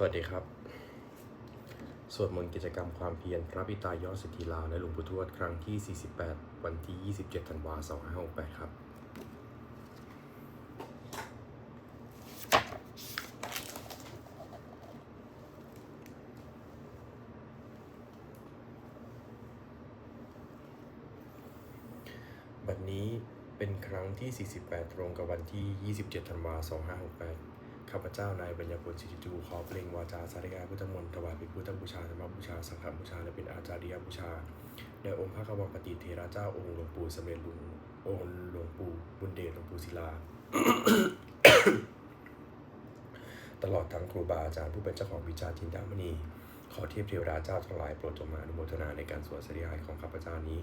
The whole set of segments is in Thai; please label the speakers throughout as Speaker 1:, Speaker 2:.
Speaker 1: สวัสดีครับ สวดมนต์กิจกรรมความเพียรพระปิตายอดสิทธิลาและหลวงปู่ทวดครั้งที่ 48 วันที่ 27 ธันวาคม 2568 ครับ บัดนี้เป็นครั้งที่ 48 ตรงกับวันที่ 27 ธันวาคม 2568 ข้าพเจ้านายบัญญาพลสิทธิจูขอเปล่งวาจาสาธยาพุทธมนต์ถวายเป็นพุทธบูชาธรรมบูชา สังฆบูชา และเป็นอาจาริยบูชาแด่องค์พระกวปฏิเทระเจ้าองค์หลวงปู่สมเด็จหลวงองค์หลวงปู่บุญเดชหลวงปู่ศิลา ตลอดทั้งครูบาอาจารย์ผู้เป็นเจ้าของวิชาจินดามณี ขอเทียบเทวดาเจ้าทั้งหลายโปรดจงมาอนุโมทนาในการสวดสริยายของข้าพเจ้านี้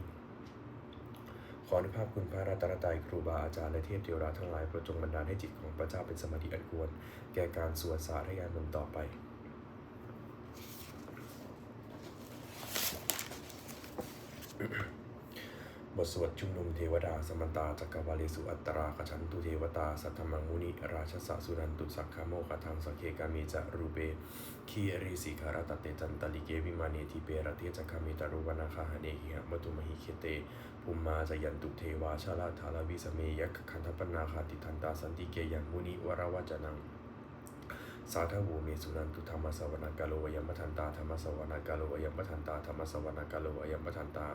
Speaker 1: ขออนุภาพคุณพระรัตนตรัยครูบาอาจารย์และเทพเทวราทั้งหลายประจงบันดาลให้จิตของพระเจ้าเป็นสมาธิอันควร แก่การสวดสาธยานมนต์ต่อไป บทสวดชุมนุมเทวดาสมันตาจักรวาเลสุอัตตรากชันตุเทวตา สัทธมังมุนิ ราชสสุนันตุสักขโมกทังสเคกามิจารูเปคีริสิคารตเตจันตลิเกวิมาเนทิเปรเทจักมิตารุวนาคาหเนหิหะมตุมหิเคเตภูมมาจยันตุเทวาชาลาธาลาวิสเมยักขันธปนาคาติทันตาสันติเกยังมุนิวราวจนังสาธาวูเมสุนันตุธรรมสวนากาโลวยัมมทันตาธรรมสวนากาโลวยัมมทันตาธรรมสวนากาโลวยัมมทันตา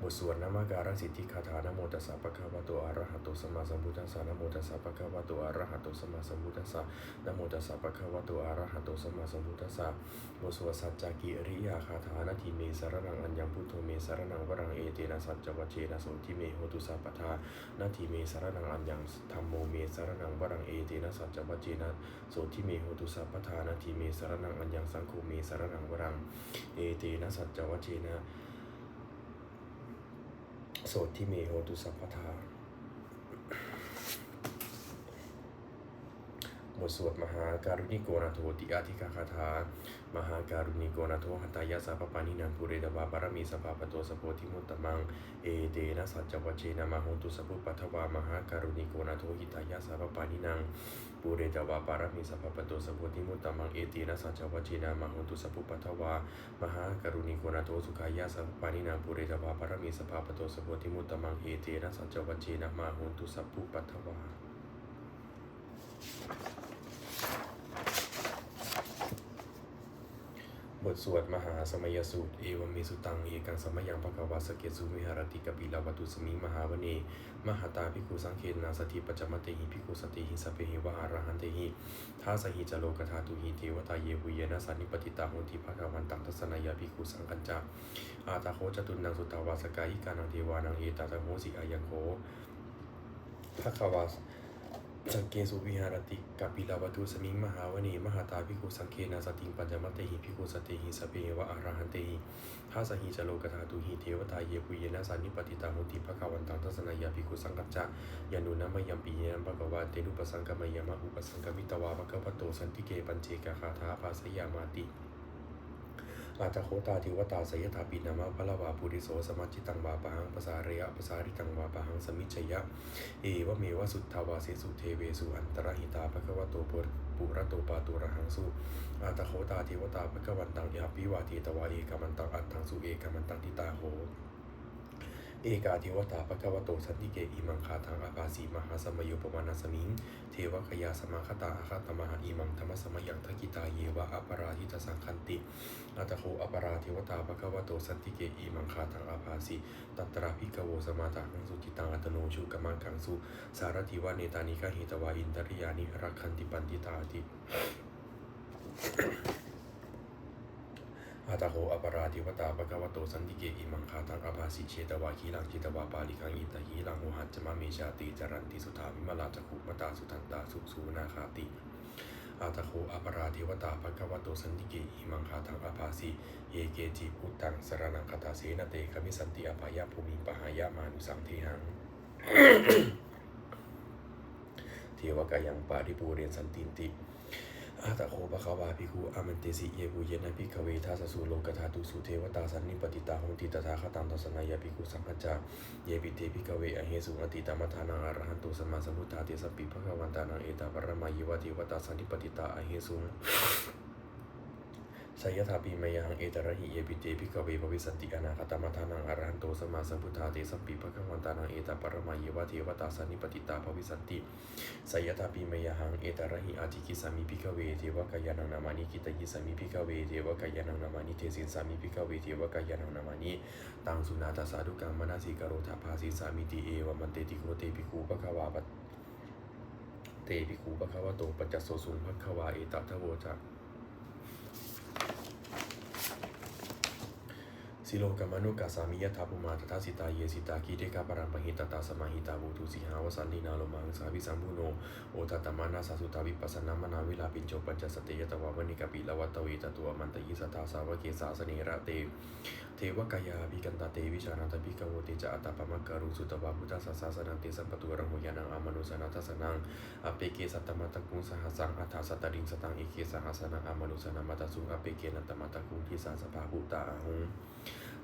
Speaker 1: บทสวดนามการสิทธิคาถานโมตัสสะปะคะวะโตอะระหะโตสัมมาสัมพุทธัสสะนโมตัสสะปะคะวะโตอะระหะโตสัมมาสัมพุทธัสสะนโมตัสสะปะคะวะโตอะระหะโตสัมมาสัมพุทธัสสะบทสวดสัจจกิริยาคาถานาทีเมสรนังอัญญพุทโธเมสรนังวรังเอเตนะสัจจวัชเชนะโสทิเมโหตุสัพพทานาทีเมสรนังอัญญังธัมโมเมสรนังวรังเอเตนะสัจจวัชเชนะโสทิเมโหตุสัพพทานาทีเมสรนังอัญญสังโฆเมสรนังวรังเอเตนะสัจจวัชเชนะ โสทิเมโหตุสัพพทา บทสวดมหาการุณิโกนาโทติอาธิกาคาถามหาการุณิโกนาโทหัตตายาสัพปานินันปุเรตวาบารมีสภาปโตสโพธิมุตตมัง เอเตนะสัจจวัชเชนะมาโหตุสพุปัทวามหาการุณิโกนาโทหิตายาสัพปานินังปุเรตวาบารมีสภาปโตสโพธิมุตตมัง เอเตนะสัจจวัชเชนะมาโหตุสพุปัทวามหาการุณิโกนาโทสุขายาสัพปานินังปุเรตวาบารมีสภาปโตสโพธิมุตตมัง เอเตนะสัจจวัชเชนะมาโหตุสพุปปัทวา บทสวดมหาสมัยสูตร เอวเมสุตัง เอกังสมยังภควาสเกสุมิหารติกปิลาวัตุสมิมหาวเนมหาตาภิกขุสังเขนาสติปัจจมเตหิภิกขุสติหิสเพหิวะอารหันเตหิท้าสหิจโลกธาตุหิเทวตาเยหุเยนะสันนิปติตาโหติภควันตังทัสนายาภิกขุสังกัญจาอาตาโคจตุนังสุตาวาสกายิกานังเทวานังเอตาตะโหสิอายังโคภควา สังเกสุวิหารติกัปปิลาวัตุสมิงมหาวเนมหาตาภิกขุสังเคนาสติงปัญจมัตเตหิภิกขุสติหิสพเพวะอารหันเตหิท้าสหิจโลกธาตุหิเทวตาเยปุเยนะสันนิปติตาโหติภควันตังทัสนายาภิกขุสังกัจจายานุนะมยัมปีเยนะภควาเตนุปสังกมยามะอุปสังกมิตวาภควะโตสันติเกปัญเจกคาถาภาสยามาติ อาตโคตาทิวตาสยถาปินามะพะละวาปุริโสสมัจิตังวาปะหังภาษาระยภาษาริตังวาปะหังสมิจฉยะ เอวเมวสุทธาวาเสสุเทเวสุอันตรหิตาภควโตปุปุระโตปาตุระหังสุอาตโคตาทิวตาภควันตังยาปิวาทีตวาเอกมันตังอัตถังสุเอกมันตังทิตาโห เอกาเทวตาภควโตสันติเกอิมังคาทังอาภาสีมหาสมโยปมานาสมิง เทวคยาสมาคตาอาคาตมหาอิมังธรรมสมยังทกิตาเยวะอปราหิตสังคันติอัตโคอปราเทวตาภควโตสันติเกอิมังคาทังอาภาสีตัตราภิกโวสมาตาคังสุจิตังอัตโนชุกมังคังสุสารติวาเนตานิกาหิตวาอินตริยานิรักขันติปันติตาติ อาตาโหอปราธิวตาปะกวโตสันติเกอิมังคาตังอาภาสิเชตวาคีลังจิตวาปาลิคังอินตหีลังโมหัจจมะเมชาติจรันติสุธาวิมลาจักขุมตาสุทันตาสุสูนาคาติอาตาโคอปราธิวตาปะกวโตสันติเกอิมังคาตังอาภาสิเยเกจิพุตังสรนังคตาเสนเตคมิสันติอภายะภูมิปหายะมานุสังเทหังเทวกายังปาริปูเรนสันตินติ อาตะโคปะคาวาภิคุอามันเตสิเยบุเยนะภิกเวทัสสุโลกธาตุสุเทวตาสันนิปติตาหงติตถาคตังตัสนายาภิคุสังฆจจาเยปิเตภิกเวอเหสุอติตมัทานังอรหันตุสัมมาสัมพุทธาเตสัพพิภะคะวันตานังเอตาปรมายวะเทวตาสันนิปติตาอเหสุ สยถาปีมยังเอตระหิเยปิเตภิกขเวภวิสันติอนาคตมัทานังอรหันโตสมาสัมพุทธาเตสัมปีภะคะวันตานังเอตปรมาเยวะเทวตาสันนิปติตาภวิสันติสยถาปีมยังเอตระหิอาทิกิสามิภิกขเวเทวกายานังนามานิกิตยิสามิภิกขเวเทวกายานังนามานิเทสินสามิภิกขเวเทวกายานังนามานิตังสุนาตสาธุกังมนาสีกโรธาภาสิสามิติเอวมันเตติโคเตภิกขุภะคะวาปเตภิกขุภะคะวะโตปัจจสโสสุงภะคะวาเอตทโวจัก สิโลกามนุกัสสามิยถาปุมาตถาสิตาเยสิตาคีเทกาปรังปหิตตาสมาหิตาบูตุสิหาวสันตินาโลมังสาวิสัมพุโนโอตตมานาสาสุตาวิปัสสนามนาวิลาปินโจปัญจสติยตวาวนิกปิลวัตเวตตัวมันตยิสัทธาสาวเกสาสเนระเตเทวกายาภิกันตาเตวิชานาตภิกโวเตจะอัตตปมะกะรุสุตวาพุทธสสาสนังเตสัมปตุรังโหยานังอามนุสนาทัสนังอเปเกสัตตมัตตกุงสหัสสังอัฏฐาสัตติงสตังเอเกสหัสนังอามนุสนามตสุงอเปเกนัตมัตตกุงทิสาสภาภูตาหุง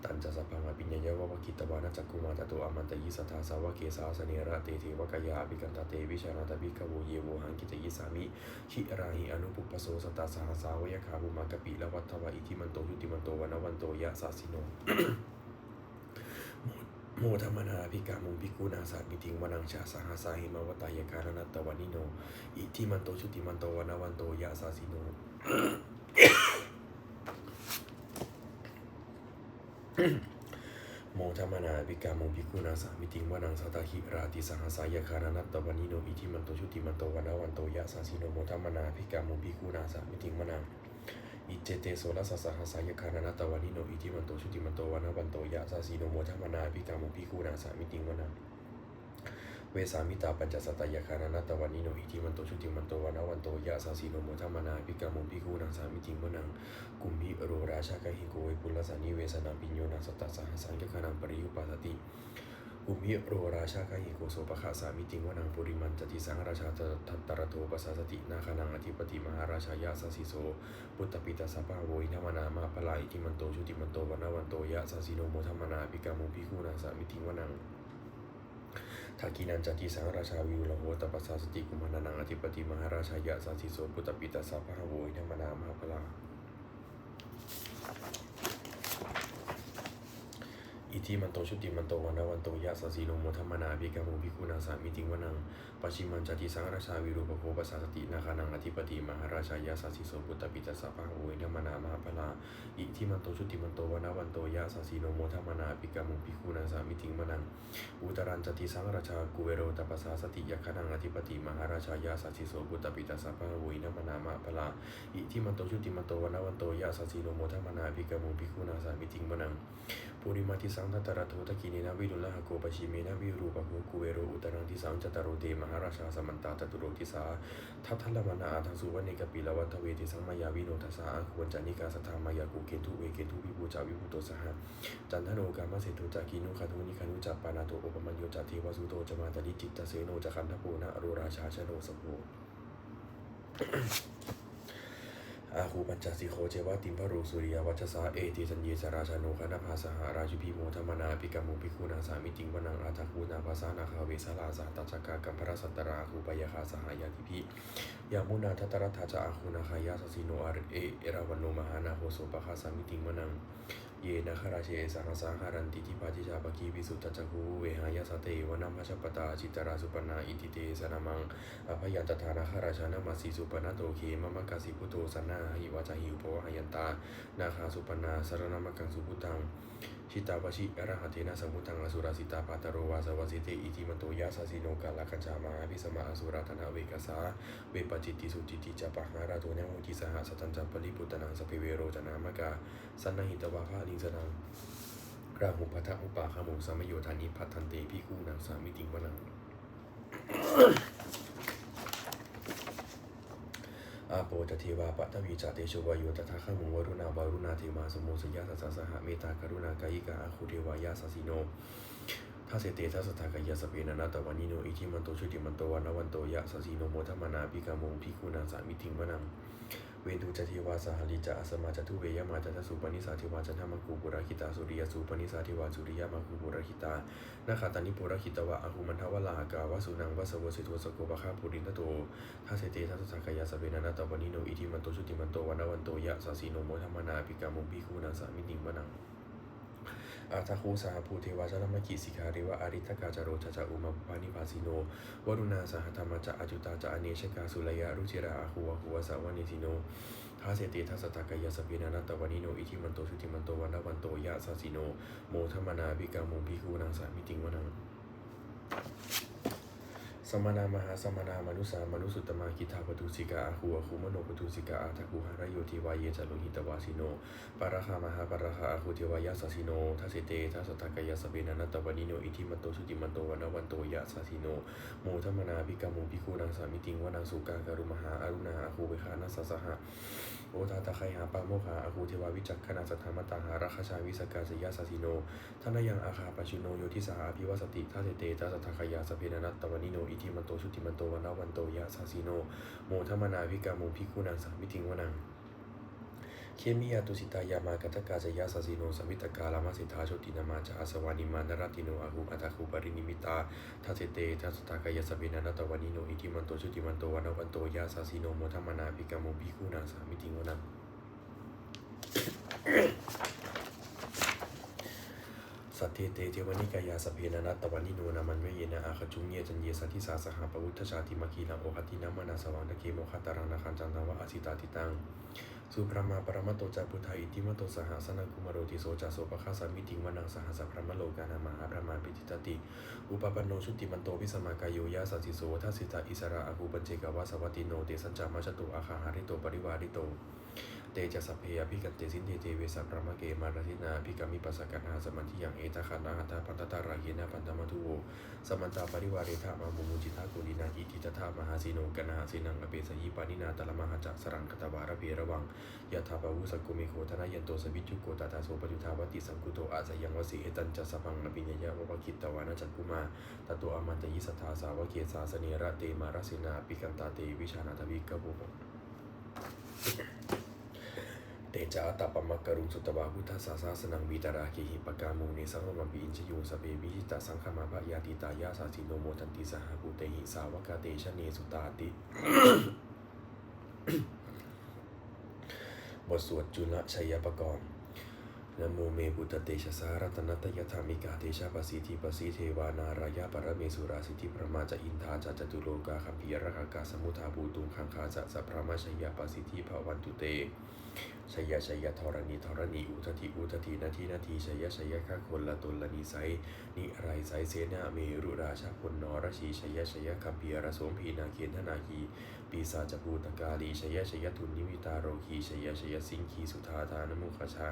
Speaker 1: ตันจะสัพพังอภิญญาวะวะกิตวานัจจกุมาตโตอมันตยิสัทธาสาวะเกสาสเนระเตเทวกายาภิกันตเตวิชานาตภิกขโวเยโวหังกิตยิสามิชิราหิอนุปุปโสสตาสหสาวยคาบุมากปิละวัตวะอิทิมันโตยุติมันโตวนวันโตยะสาสิโนโมธรรมนาภิกามุงภิกขุนาสามิทิงวนังชาสหสาหิมาวตายการนัตตวันิโน อิทิมันโตชุติมันโตวนวันโตยะสาสิโน โมธรรมนาภิกามงพิกุนาสามิติงวนังสัตหิราติสหสายคานานัตตวันิโนอิทิมันโตชุติมันโตวันวันโตยะสาสิโนโมธรรมนาภิกามงพิกุนาสามิติงวนังอิเจเตโสรัสสหสายคานานัตตวันิโนอิทิมันโตชุติมันโตวันวันโตยะสาสิโนโมธรรมนาภิกามงพิกุนาสามิติงวนัง เวสามิตาปัญจสตตยคานานตวันนิโนอิทิมันโตชุติมันโตวันวันโตยะสาสีโนโมทัมมนาภิกามุภิกขุนังสามิจิงมนังกุมพิโรราชากหิโกเวปุลสานิเวสนาปิญโยนาสตตสหสังยคานังปริยุปัสสติกุมพิโรราชากหิโกโสปะขาสามิจิงวนังปุริมันจติสังราชาทัตตระโทปัสสตินาคานังอธิปติมหาราชายาสสิโสปุตตปิตาสัพพะโวอินทมนามาปลาอิทิมันโตชุติมันโตวันวันโตยะสาสีโนโมทัมมนาภิกามุภิกขุนังสามิจิงวนัง ทากีนันจติสังราชาวิวลโหตปัสสาสติกุมานานังอธิปติมหาราชายะสันติโสปุตตปิตาสาพหะโวอินทมนามหาพลา อิทิมันโตชุติมันโตวันนวันโตยะสสีโลโมทมมนาภิกามุภิกขุนาสามิติงวนังปชิมันจติสังราชาวิรูปโภปสาสตินาคานังอธิปติมหาราชายาสสิโสปุตตปิตาสัพพะโวอินทมนามหาพลาอิทิมันโตชุติมันโตวันนวันโตยะสสีโลโมทมมนาภิกามุภิกขุนาสามิติงวนังอุตรันจติสังราชากุเวโรตปัสสาสติยะคนังอธิปติมหาราชายาสสสิโสปุตตปิตาสัพพะโวอินทมนามหาพลาอิทิมันโตชุติมันโตวันนวันโตยะสสีโลโมทมมนาภิกามุภิกุนาสามิติงวนัง ปุริมาทิสังทัตตระโทตกินีนาวิรุลหะโกปชิเมนะวิรูปะโหกุเวโรอุตรังทิสังจตารโรเตมหาราชาสมันตาตตุโรทิสาทัทัลมนาอาทังสุวรรณิกปิลวัตเวติสังมายาวิโนทัสสาควรจานิกาสทามายากูเกนทุเวเกนทุวิบูจาวิภูโตสหจันทโนกามเสตุจากินุคาทุนิคานุจัปปานาโตโอปมัญโยจัตเทวสุโตจมาตลิจิตตเสโนจคันทโปนะอโรราชาชโนสโพ อาคูปัญจสิโคเจวะติมพรูสุริยวัชสาเอติสัญเยสราชาโนคณภาสหาราชุพีโมธรรมนาปิกามุปิคูนาสามิติงวนังอาทัคูนาภาษานาคาเวสลาสาตัจกากัมพระสัตราคูปยคาสหายาติพิยามุนาทัตตรัตถาจาอาคูนาคายาสสิโนอาริเอเอราวันโนมหานาโหโสปะคาสามิติงวนัง เยนะคราเชสารสาหารันติทิปาจิชาปกีวิสุตตจักขูเวหายาสเตวนามัชปตาจิตราสุปนาอิติเตสนามังอภยันตถานาคราชานามาสีสุปนาโตเคมะมะกาสิพุโตสันนาหิวาจาหิวโพหายันตานาคาสุปนาสารนามกังสุพุตัง ชิตาวชิอรหัเทนะสมุทังอสุราสิตาปาตโรวาสวสิเตอิติมโตยาสสิโนกาลกัญจามาภิสมาอสุราธนาเวกสาเวปจิตติสุจิติจปะหาราโตเนโมทิสหสตันจัปปริปุตนังสเปเวโรจนามกาสันนหิตวาภาลิงสนังราหุพัทะอุปาขมุสามโยธานิพัทธันเตพิคูนังสามิติงวนัง อาโปตทีวาปะทวีจาเตโชวายุตถาขมุวรุณาวารุณาเทมาสมุสยาสัสสหเมตตากรุณากายิกาอาคุเทวายาสสิโนทาเสเตทัสสทากายาสเปนานาตวันนิโนอิทิมันโตชุติมันโตวันวันโตยะสสีโนโมทัมานาปิกามงพิคูนาสามิทิงวนัง เวทูจติวาสหลิจะอสมาจตุเวยมาจัตสุปนิสาธิวาจันทมาคูปุราคิตาสุริยสุปนิสาธิวาสุริยมาคูปุราคิตานาคาตานิปุราคิตวะอหุมันทวลากาวสุนังวสวสิทวสโกปะคาปุรินทโตทัสเตทัสสักยาสเวนานาตวันิโนอิทิมันโตชุติมันโตวันวันโตยะสสีโนโมธรรมนาปิกาโมพิคูนาสามิทิงวนัง อาทาคูสาภูเทวาชนมกิสิกาเรวะอาริทกาจาโรชะจาอุมาปานิภาสิโนวรุณาสหธรรมจะอจุตาจะอเนชกาสุลยะรุจิราอาคูวะคูวะสาวานิสิโนทาเสติทัสตากายาสเปนานาตวานิโนอิทิมันโตชุติมันโตวันวันโตยะสาสิโนโมทมมนาภิกาโมภิคูนางสามิติงวนัง สมนามหาสมนามนุสามนุสุตตมาคิทาปตุสิกาอาคูอาคูมโนปตุสิกาอาทักคูหารโยทิวายเยจโลหิตวาสิโนปาราคามหาปาราคาอาคูเทวายาสสิโนทัสเตทัสตากายาสเปนานตวานิโนอิทิมันโตสุติมันโตวันวันโตยะสาสิโนโมทัมนาภิกามุภิคูนางสามิติงวานางสุกาการุมหาอารุณาอาคูเวคานัสสะหะโอทาตะไคหาปาโมคาอาคูเทวาวิจักขณาสัทธรรมตาหาราคชาวิสกาสยาสสิโนท่านยังอาคาปชุโนโยทิสาภิวสติทัสเตทัสสทาคายาสเพนานตตวานิโนอิทิมันโตสุติมันโตวันวันโตยะสาสิโนโมทัมมนาวิกามุภิคูนางสามิติงวานังเคมิยาตุสิตายามากัตกาจยาสสิโนสมิตกาลามาสิทธาชตินามาจาอาสวานิมานรติโนอาหุอัตคุปรินิมิตาทัสเตทัสตากายสเปนานตตวานิโนอิทิมันโตสุติมันโตวันวันโตยะสาสิโนโมทัมมนาวิกามุภิคูนางสามิติงวานัง สัตเทเตเทวนิกายาสเพนนัตตวันิโนนามันเวเยนะอาคจุงเยจันเยสัทธิสาสหปวุทธชาติมคีลังโอคตินามนาสวังตะเกโมคตารังนาคันจันทวะอสิตาติตังสุพระมาปรมัตโตจาพุทธาอิติมโตสหสนังกุมารโรติโสจาโสปะคาสามิติงวนังสหสัพพรมโลกานามหาพระมาปิติตติอุปปันโนชุติมันโตวิสมากายโยยาสัจจิโสทัสสิตาอิสระอาหูปัญเจกวาสวัตติโนเตสัญจามาชตุอาคาหาริโตปริวาริโต เตจะสัพเพยพิกันเตสินเทเทเวสัพพรมเกมาราทินาพิกามิปัสสกันหาสมันทิยังเอตคานาหัตาปันตตาราเยนะปันตมทุโวสมันตาปริวาเรธามามุมุจิตาโกดินาอิทิตถามหาสีโนกนาหาสีนังอเปสยิปานินาตละมหาจักสรังคตวาระเพระวังยะถาปวุสกุเมโคทนายันโตสวิจุโกตาตาโสปจุทาวติสังกุโตอาสยังวสีเอตันจัสพังนปิญญาวะคิตตวานะจักกุมาตโตอมันตยิสัทธาสาวเกสาสเนระเตมารสินาปิกันตาเตวิชานาทวิกบุป เตจาตาปมักกรุงสุตวาพุทธสาสาสนังวีตราคีหิปกามูเนสังมัมปีอินชโยสเปวิหิตาสังฆมาภยาติตายาสาสิโนโมทันติสหภูเตหิสาวกาเตชะเนสุตาติ บทสวดจุลชัยปกรณ์ นโมเมพุทธเตชะสารัตนัตยธรรมิกาเตชะปสีทิปสีเทวานารายะปรเมสุราสิทธิพระมาจะอินทาจะจตุโลกาคัมภีรกากาสมุทาภูตุงคังคาจะสัพพระมาชยาปสิทธิภวันตุเตชยชยธรณีธรณีอุทธิอุทธินาทีนาทีชยชยข้าคนละตนละนิไซนิไรไซเสนาเมรุราชาพลนรชีชยชยคัมภีรโสมพีนาเคนธนาคีปีศาจภูตกาลีชยชยทุนนิมิตาโรคีชยชยสิงคีสุธาทานมุขชา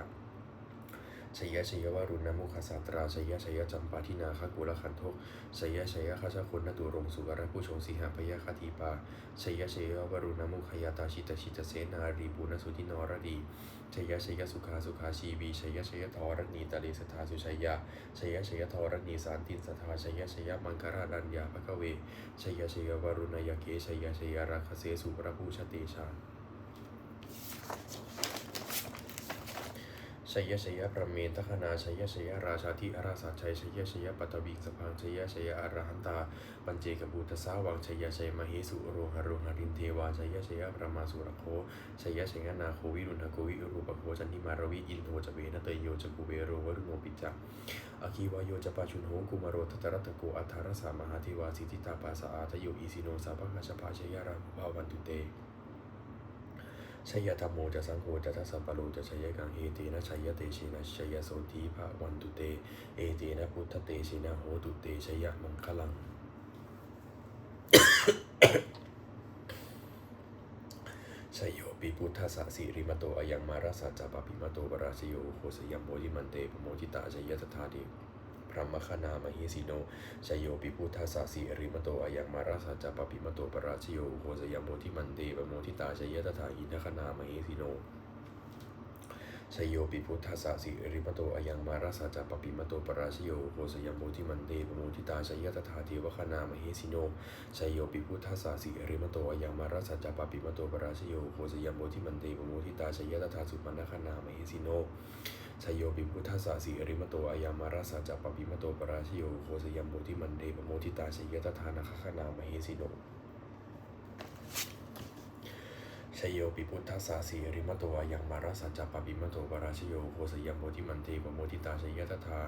Speaker 1: ชยชยวารุณมุขสาตราชยชยจำปาทินาคกุลคันทกชยชยข้าชคุณนตุรงสุกรผู้ชงสีหพยาคติปาชยชยวารุณมุขยาตาชิตชิตเสนารีปุณสุทินรดีชยชยสุขาสุขาชีวีชยชยทรณีตะเลสทาสุชยาชยชยทรณีสานตินสทาชยชยมังคาราดัญญาภคเวชยชยวารุณยเกชยชยราคเสสุพระผู้ชเตชา ชยชยพระเมนทคนาชยชยราชาธิอาราสาชัยชยชยปัตตวิงสพังชยชยอรหันตา ปัญเจกบูตสาวังชยชยมเหสุโรหะโรหรินเทวาชยชยพระมาสุรโคชยชยนาโควิรุณโควิรูปโคจันทิมารวิอินโทจเวนเตยโยจกุเวโรวรุโนปิจักอคีวายโยจปาชุนโหกุมารโรทัตรัตโกอัทธารสามหาเทวาสิทธิตาปาสาอาทโยอีสิโนสาภคชภาชยราภาวันตุเต ชยธรรมโมจะสังโฆจะทัสสปะโลจะชยกังเอเตนะชยเตชินะชยโสทีภะวันตุเต เอเตนะพุทธเตชินะโหตุเตชยมังคลัง ชยโยปิพุทธสสะสิริมโตอายังมาราสัจจปปิมโตปราชโยโคสยัมโมจิมันเตปโมจิตาชยตถาเด พระมคณามหิสิโนชยโยปิพุทธสสะสิริมโตอายังมาราสัจจปปิมโตปราชโยโคสยัมโมทิมันเตปโมทิตาชยตถาหินคณามหิสิโนชชัยโยปิพุทธัสสะสิริมโตอายังมาราสาจัปปิมโตปราชโยโคสยามโมทิมันเตปโมทิตาชยยตถาเทวคณามเหสิโนชยโยปิพุทธัสสะสิริมโตอายังมาราสาจัปปิมโตปราชโยโคสยามโมทิมันเตปโมทิตาชยยตถาสุปันนคณามเหสิโน ชัยโยปิพุทธาสาสีอริมโตอายามาราสาจาปปิมโตปราชโยโคสยัมโมทิมันเดปโมทิตาชยตทานาคคณามเหสิโนชัยโยปิพุทธาสาสีอริมโตอายามาราสาจาปปิมโตปราชโยโคสยัมโมทิมันเดปโมทิตาชยยตทา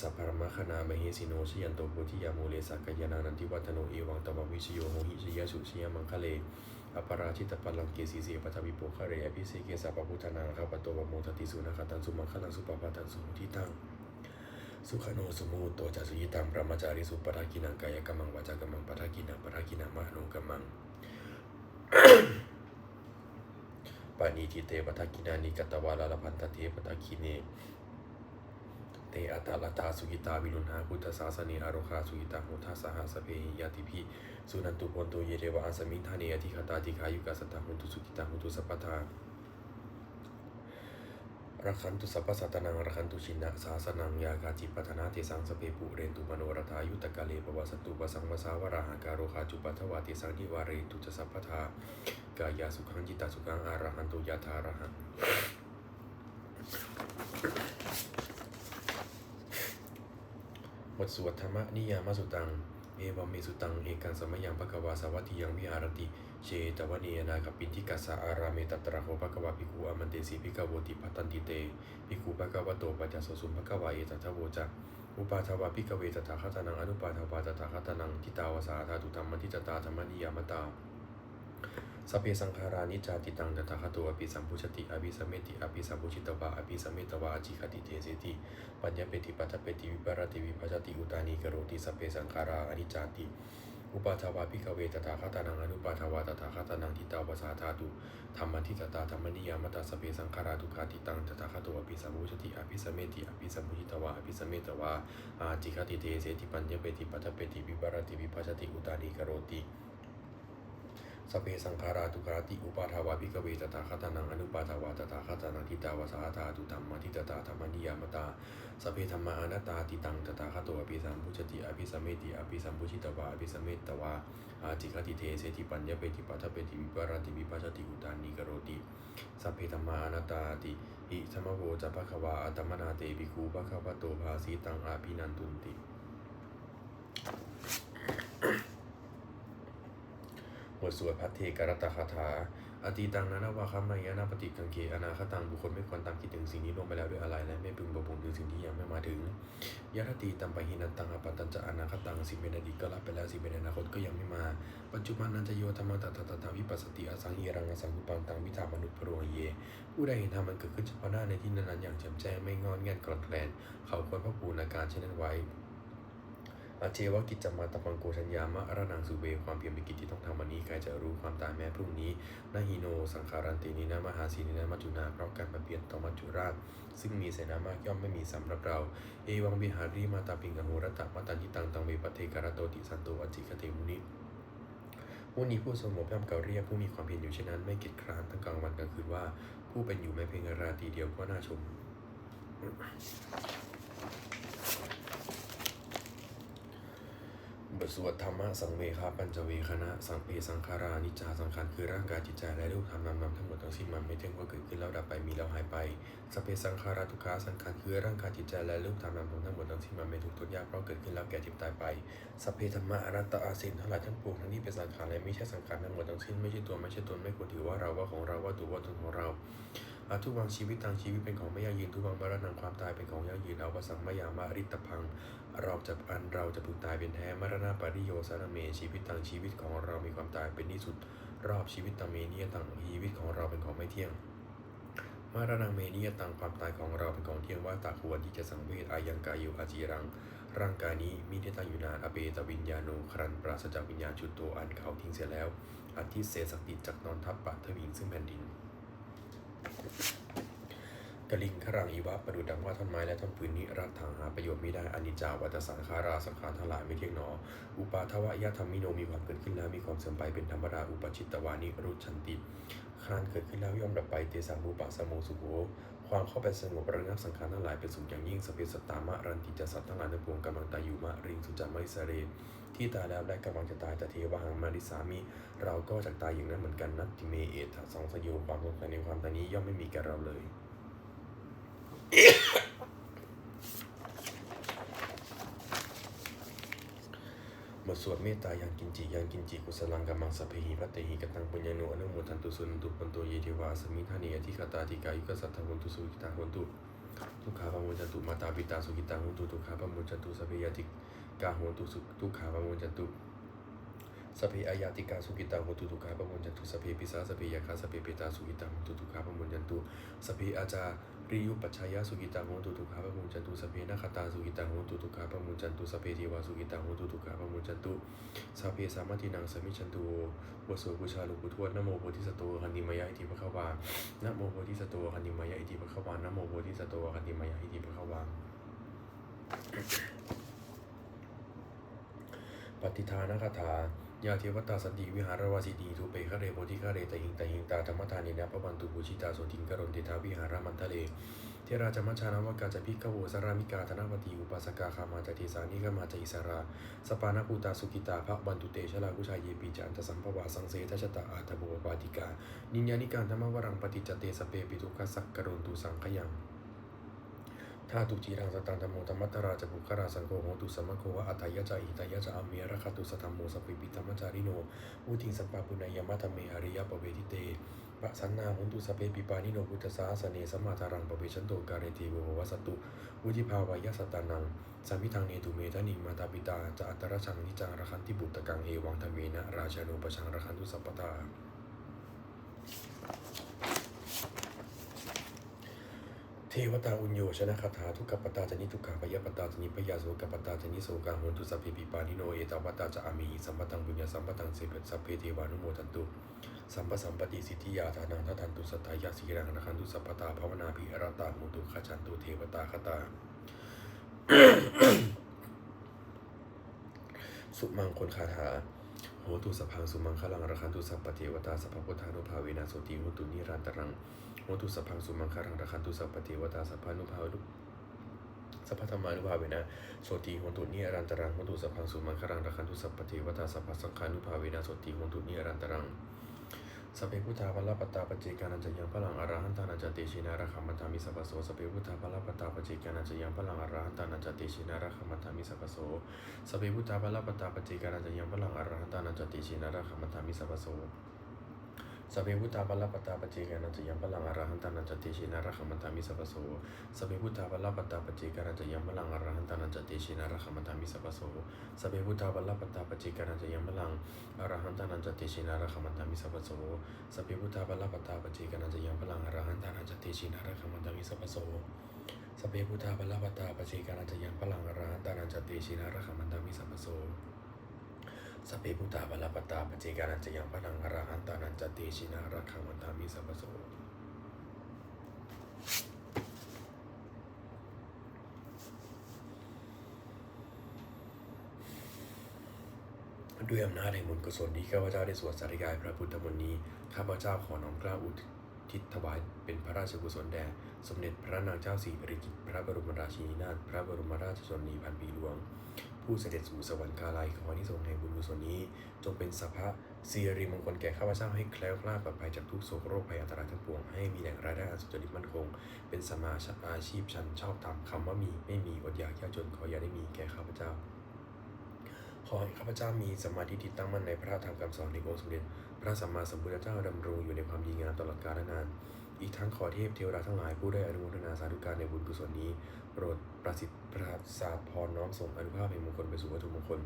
Speaker 1: สัพพรมคณามเหสิโนชยันโตโพธิยาโมเลสักยานานันทิวัฒโนเอวังตมวิชโยโมหิชยสุชยมังคะเลอปราชิตปัลลังเกสีเสปัทวิโปคะเรอภิเสเกสัพพุทธนาคาปโตวโมทติสุนาคตังสุมังคลังสุปปาตังสุทิตังสุขโนสุมุตโตจัสุยิตังพระมจาริสุปทากินังกายกรรมังวาจากรรมังปทากินังปทากินังมโนกรรมังปานีทิเตปทากินานิกตวาลาลพันตเทปทากิเน เตอัตาลตาสุกิตาวินุณหาพุทธศาสเนอโรคาสุกิตาโหทัสสหสเพหิยาติพิสุนันตุปนโตเยเรวะอัสมิทาเนอธิคตาติคายุกัสตาหุตุสุกิตาหุตุสัพพทารักขันตุสัพพสัตนังรักขันตุชินะสาสนังยากาจิปัฏนาเทสังสเปปุเรนตุมโนรทายุตกาเลปวาสตุปสังวสาวราหาการโรคาจุปัทวาติสังนิวาเรตุจสัพพทากายาสุขังจิตตสุขังอาระหันตุยาธาระหัง บทสวดธรรมนิยามสุตัง เอวัมเมสุตัง เอกังสมยังภะควาสาวัติยังวิหารติ เชตวเนียนาคปินทิกัสสะอารามตัตระโหภะควาภิกขุอมันเตสีภิกขโวติปัตันติเตภิกขุภะควะโตปัจจสสุภะควาเอตัทโวจักอุปาทวาภิกเวตถาคตานังอนุปาทวาตถาคตานังทิตาวาสาธาตุธรรมทิตตาธรรมนิยามตา สพเพสังขารานิจาติตังตถาคตโตอภิสัมพุชติอภิสัมเมติอภิสัมพุชิตวาอภิสัมเมตวาอจิคติเทเสติปัญญาเปติปัตตเปติวิปารติวิภัชติอุตานีกโรติสพเพสังขาราอนิจจาติอุปาทวาภิกเวตถาคตานังอนุปาทวาตถาคตานังทิตาวาสาธาตุธรรมทิตตาธรรมนิยามตาสเพสังขาราทุกาติตังตถาคตโตอภิสัมพุชติอภิสัมเมติอภิสัมพุชิตวาอภิสัมเมตวาอาจิคติเทเสติปัญญาเปติปัตตเปติวิปารติวิภัชติอุตานีกโรติ สเพสังขาราทุกขาติอุปาทาวาภิกขเวตถาคตานังอนุปาทวาตถาคตานังทิตาวาสาธาตุธรรมทิตตาธรรมนิยามตาสเพธรรมาอนัตตาติตังตถาคตโตอภิสัมพุชติอภิสัมเมติอภิสัมพุชิตวาอภิสัมเมตวาอาจิคติเทเสติปัญญเปติปัทถเปติวิปารติวิปัสสติอุตานิกโรติสเพธรรมาอนัตตาติอิธรรมโวจะภะคะวาอัตมนาเตภิกขุภะคะวะโตภาสีตังอาภินันตุนติ บทสวดพัทเทกรตคาถาอตีตังนานาวาคัมมายานาปฏิกังเกอนาคตังบุคคลไม่ควรตามคิดถึงสิ่งนี้ล่วงไปแล้วด้วยอะไร และไม่พึงบำรุงถึงสิ่งที่ยังไม่มาถึงยะทตีตัมปะหินันตังอปัตตัญจะอนาคตังสิ่งเป็นอดีตก็รับไปแล้วสิ่งเป็นอนาคตก็ยังไม่มา ปัจจุบันนันจะโยธรรมตัตตตาวิปัสสติอสังเอรังอสังกุปังตังวิธามนุษย์พรวงเย ผู้ใดเห็นธรรมมันเกิดขึ้นเฉพาะหน้าในที่นั้นๆอย่างแจ่มแจ้งไม่งอนแงนกรอนแกลนเขาควรพระปูนอาการเช่นนั้นไว้ อาเจวกิจจมาตะปังโกชัญญามะอรนังสุเว ความเพียรเป็นกิจที่ต้องทำวันนี้ใครจะรู้ความตายแม้พรุ่งนี้นาฮิโน สังขารันตินินามหาสีนินามัจจุนาเพราะการมาเปลี่ยนต่อมัจจุราช ซึ่งมีเสนามากย่อมไม่มีสำหรับเรา เอวังวิหารีมาตาปิงอโหรตะมาตันทิตังตังเวปเทการโตติสันโตอจิคเทมุนิมุนีผู้สงบย่อมเก่าเรียกผู้มีความเพียรอยู่เช่นนั้นไม่กิดคร้านทั้งกลางวันกลางคืนว่า ผู้เป็นอยู่แม้เพียงราตรีเดียวก็น่าชม บทสวดธรรมะสังเวคาปัญจเวคณะสังเปสังขารานิจจาสังขารคือร่างกายจิตใจและรูปธรรมนามนามทั้งหมดทั้งสิ้นมันไม่เที่ยงว่าเกิดขึ้นแล้วดับไปมีแล้วหายไปสพเปสังขาราทุกขาสังขารคือร่างกายจิตใจและรูปธรรมนามทั้งหมดทั้งสิ้นมันไม่ทุกข์ทนยากเพราะเกิดขึ้นแล้วแก่เจ็บตายไปสพเพธรรมะอนัตตาอาสินทั้งหลายทั้งปวงทั้งนี้เป็นสังขารและไม่ใช่สังขารทั้งหมดทั้งสิ้นไม่ใช่ตัวไม่ใช่ตนไม่ควรถือว่าเราว่าของเราว่าตัวว่าตนของเรา อาทุกวังชีวิตทางชีวิตเป็นของไม่ยั่งยืนทุกวังมรณะความตายเป็นของยั่งยืนเอาวสังมยามาริตพัง เราจะอันเราจะพึงตายเป็นแท้มรณะปริโยสารเมชีวิตทางชีวิตของเรามีความตายเป็นที่สุด รอบชีวิตตังเมเนียตังชีวิตของเราเป็นของไม่เที่ยงมารณะเมเนียตังความตายของเราเป็นของเที่ยงว่าตาควรที่จะสังเวชอายังกายุอาจีรัง ร่างกายนี้มีได้ตั้งอยู่นานอเปตวิญญาโนครันปราศจากวิญญาณจุดโตอันเขาทิ้งเสียแล้วอาทิเศษสักติจากนอนทับปัทวิงซึ่งแผ่นดิน กลิงขรังอีวะประดุดังว่าท่อนไม้และท่อนปืนนี้รักทางหาประโยชน์ไม่ได้อนิจจาวัตสังขาราสังขารทั้งหลายไม่เที่ยงหนอ อุปาทวะยะธรรมิโนมีความเกิดขึ้นแล้วมีความเสื่อมไปเป็นธรรมดาอุปชิตตวานิรุชันติครานเกิดขึ้นแล้วย่อมดับไปเตสังบูปะสมโมสุโข ความเข้าไปสงบระงับสังขารทั้งหลายเป็นสุขอย่างยิ่งสพเปสตามะรันติจะสัตว์ทั้งหลายในปวงกำลังตายอยู่มะริงสุจามิสเร ที่ตายแล้วและกำลังจะตายแต่เทวหังมาริสามิเราก็จะตายอย่างนั้นเหมือนกันนัตติเมเอทสองสยโยความสงสัยในความตายนี้ย่อมไม่มีแก่เราเลย บทสวดเมตตายังกินจิยังกินจิกุศลังกัมมังสพเพหิพัตเตหิกตังปุญญานุอนุโมทันตุสุนตุปันโตเยเทวาสมิทานีอธิคตาธิกายุกสัทธาหุนตุสุขิตาหุนตุทุกขาปะโมจตุมาตาปิตาสุขิตาหุนตุทุกขาปะโมจตุสพเพยติกาหุนตุสุทุกขาปะโมจตุสพเพอายาติกาสุขิตาหุนตุทุกขาปะโมจตุสพเพปิสาสพเพยาคาสพเพเปตาสุขิตาหุนตุทุกขาปะโมจตุสพเพอาจา ริยุปัชชายาสุขิตาหุนตุทุกขาปะโมจันตุสเพนาคตาสุขิตาหุนตุทุกขาปะโมจันตุสเพเทวาสุขิตาหุนตุทุกขาปะโมจันตุสเพสามัตินังสมิชันตุบสวดบูชาลวงปู่ทวดนะโมโพธิสัตว์คันติมายะอิติภะคะวานะโมโพธิสัตว์คันติมายะอิติภะคะวานะโมโพธิสัตว์คันติมายะอิติภะคะวาปฏิทานคาถา ยาเทวตาสันติวิหารวาสิดีทุเปคะเรโพธิคะเรตหิงตหิงตาธรรมทานินะปะวันตุบูชิตาโสติงกรณเตทาวิหารามันทะเลเทราจมัชชานาวกาจพิกโวสรามิกาธนวตีอุปสกาคามาจติสานิกมาจอิสราสปานาภูตาสุกิตาภะบันตุเตชะลากุชายเยปีจันตสัมภวาสังเสทชะตาอาตโบปาติกา นิญญานิการธรรมวรังปฏิจจเตสเปปิทุกขสักกรณตุสังขยัง ถ้าตุจีรังสตันธโมธรรมัตราจะบุคราสังโฆโหตุสัมมโควะอัตยะจาอิตายะจาอเมรคตุสธรรมโมสปิปิธรรมจาริโนอุทิงสัปาปุณยมัตเมอริยปเวทิเตปะสันนาหุนตุสเปปิปานิโนพุทธสาสเนสมมาทารังปเวชันโตการเรติโววัสตุวุธิภาวายสตานังสัมมิทางเนตุเมทนิมาตาปิตาจะอัตตรชังนิจังระคันติบุตตะกังเอวังธเมนะราชานุปชังระคันตุสัพพตา เทวตาอุญโยชนะคาถาทุกขปตาจนิทุกขาปยปตาจนิปยาโสกปตาจนิโสกังโหตุสัพเพปิปานิโนเอตาวตาจะอามีสัมปตังบุญญาสัมปตังเสปสัพเพเทวานุโมทันตุสัมปสัมปติสิทธิยาธานังทัตันตุสัตตายาสีรังนะคันตุสัพพตาภาวนาภิรตามุตุขจันตุเทวตาคตา สุมังคนคาถา โหตุสพังสุมังคลังระคันตุสัพปเทวตาสัพพพุทธานุภาเวนะโสติโหตุนิรันตรังโหตุสพังสุมังคลังระคันตุสัพปเทวตาสัพพานุภาวุสัพพธรรมานุภาเวนะโสติโหตุนิรันตรังโหตุสพังสุมังคลังระคันตุสัพปเทวตาสัพพสังฆานุภาเวนะโสติโหตุนิรันตรัง สพเปพุทธาภลปตตาปเจกานันจะยังพลังอรหันตานันจะเตชินาระคัมมันทามิสัพโสสพเปพุทธาภลปตตาปเจกานันจะยังพลังอรหันตานันจะเตชินาระคัมมันทามิสัพโสสพเปพุทธาภลปตตาปเจกานันจะยังพลังอรหันตานันจะเตชินาระคัมมันทามิสัพโส สพเพพุทธาภลปตาปเจกานันจะยังพลังอรหันตานันจะเตชินาระคัมมันทามิสัพพโสสพเพพุทธาภลปตาปเจกานันจะยังพลังอรหันตานันจะเตชินาระคัมมันทามิสัพพโสสพเพพุทธาภลปตาปเจกานันจะยังพลังอรหันตานันจติชินาระคมันตามิสัพพโสสพเพพุทธาภลปตาปเจกานันจะยังพลังอรหันตานันจติชินาระคมันตามิสัพพโสสพเพพุทธาภลปตาปเจกานันจะยังพลังอรหันตานันจติชินาระคมันตามิสัพพโส สพเพพุทธาภลปตาปจิกานันจยังพลังอรหันตานันจติชินาระคมันตามิสัพพโสด้วยอำนาจแห่งบุญกุศลที่ข้าพเจ้าได้สวดสาธยายพระพุทธมนต์นี้ ข้าพเจ้าขอน้อมกล้าอุทิศถวายเป็นพระราชกุศลแด่ สมเด็จพระนางเจ้าสีบริกิติ์พระบรมราชินีนาถพระบรมราชชนนีพันปีหลวง ผู้เสด็จสู่สวรรคาลัยขอที่ทรงแห่งบุญกุศลนี้ จงเป็นสัพพะสิริมงคลแก่ข้าพเจ้าให้แคล้วคลาดปลอดภัยจากทุกโศกโรคภัยอันตรายทั้งปวงให้มีแหล่งรายได้อันสุจริตมั่นคง เป็นสมาชอาชีพชันชอบธรรมคำว่ามีไม่มีอดอยากยากจนขออย่าได้มีแก่ข้าพเจ้า ขอให้ข้าพเจ้ามีสมาธิที่ตั้งมั่นในพระธรรมคำสอนในองค์สมเด็จพระสัมมาสัมพุทธเจ้าดำรงอยู่ในความดีงามตลอดกาลนาน อีกทั้งขอเทพเทวดาทั้งหลายผู้ได้อนุโมทนาสาธุการในบุญกุศลนี้โปรดประสิทธิ์ประสาทพรน้อมส่งอนุภาพแห่งมงคลไปสู่วัตถุมงคล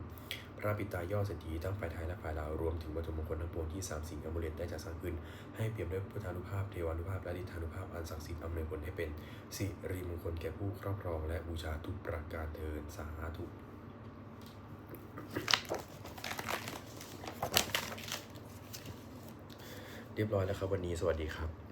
Speaker 1: พระปิตายอดเศรษฐีทั้งฝ่ายไทยและฝ่ายลาวรวมถึงวัตถุมงคลทั้งปวงที่สามสิ่งอมุเลตได้จัดสร้างขึ้น ให้เปรียบด้วยพุทธานุภาพเทวานุภาพและฤทธานุภาพอันศักดิ์สิทธิ์อำนวยผลให้เป็นสิริมงคลแก่ผู้ครอบครอง และบูชาทุกประการเทินสาธุเรียบร้อยแล้วครับวันนี้สวัสดีครับ